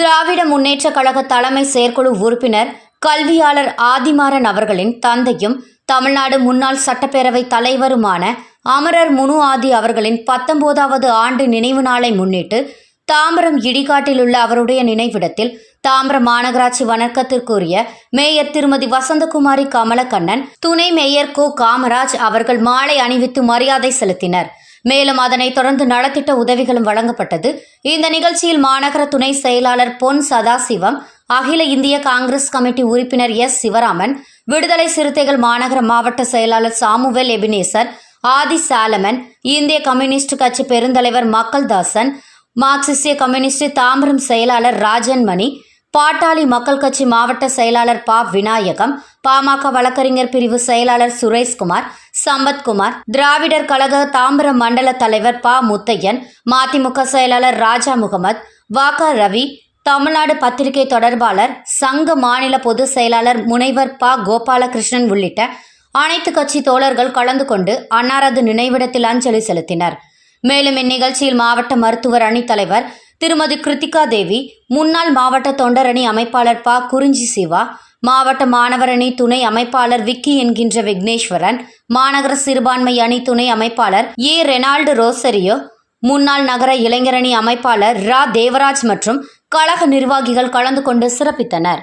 திராவிட முன்னேற்ற கழக தலைமை செயற்குழு உறுப்பினர் கல்வியாளர் ஆதிமாறன் அவர்களின் தந்தையும் தமிழ்நாடு முன்னாள் சட்டப்பேரவை தலைவருமான அமரர் முனு ஆதி அவர்களின் பத்தொன்பதாவது ஆண்டு நினைவு நாளை முன்னிட்டு தாம்பரம் இடிகாட்டில் உள்ள அவருடைய நினைவிடத்தில் தாம்பரம் மாநகராட்சி வணக்கத்திற்குரிய மேயர் திருமதி வசந்தகுமாரி கமலக்கண்ணன் துணை மேயர் கோ. காமராஜ் அவர்கள் மாலை அணிவித்து மரியாதை செலுத்தினர். மேலும் அதனைத் தொடர்ந்து நலத்திட்ட உதவிகளும் வழங்கப்பட்டது. இந்த நிகழ்ச்சியில் மாநகர துணை செயலாளர் பொன் சதாசிவம் அகில இந்திய காங்கிரஸ் கமிட்டி உறுப்பினர் எஸ். சிவராமன் விடுதலை சிறுத்தைகள் மாநகர மாவட்ட செயலாளர் சாமுவேல் எபினேசர் ஆதி சாலமன் இந்திய கம்யூனிஸ்ட் கட்சி பெருந்தலைவர் மக்கள்தாசன் மார்க்சிஸ்டிய கம்யூனிஸ்ட் தாம்பரம் செயலாளர் ராஜன் மணி பாட்டாளி மக்கள் கட்சி மாவட்ட செயலாளர் ப. விநாயகம் பாமக வழக்கறிஞர் பிரிவு செயலாளர் சுரேஷ்குமார் சம்பத்குமார் திராவிடர் கழக தாம்பரம் மண்டல தலைவர் ப. முத்தையன் மதிமுக செயலாளர் ராஜா முகமது வாக்கா ரவி தமிழ்நாடு பத்திரிகை தொடர்பாளர் சங்க மாநில பொதுச் செயலாளர் முனைவர் ப. கோபாலகிருஷ்ணன் உள்ளிட்ட அனைத்து கட்சி தோழர்கள் கலந்து கொண்டு அன்னாரது நினைவிடத்தில் அஞ்சலி செலுத்தினர். மேலும் இந்நிகழ்ச்சியில் மாவட்ட மருத்துவர் அணி தலைவர் திருமதி கிருத்திகா தேவி முன்னாள் மாவட்ட தொண்டரணி அமைப்பாளர் ப. குறிஞ்சி சிவா மாவட்ட மாணவரணி துணை அமைப்பாளர் விக்கி என்கின்ற விக்னேஸ்வரன் மாநகர சிறுபான்மை அணி துணை அமைப்பாளர் ஏ. ரெனால்டு ரோசரியோ முன்னாள் நகர இளைஞரணி அமைப்பாளர் ரா. தேவராஜ் மற்றும் கழக நிர்வாகிகள் கலந்து கொண்டு சிறப்பித்தனர்.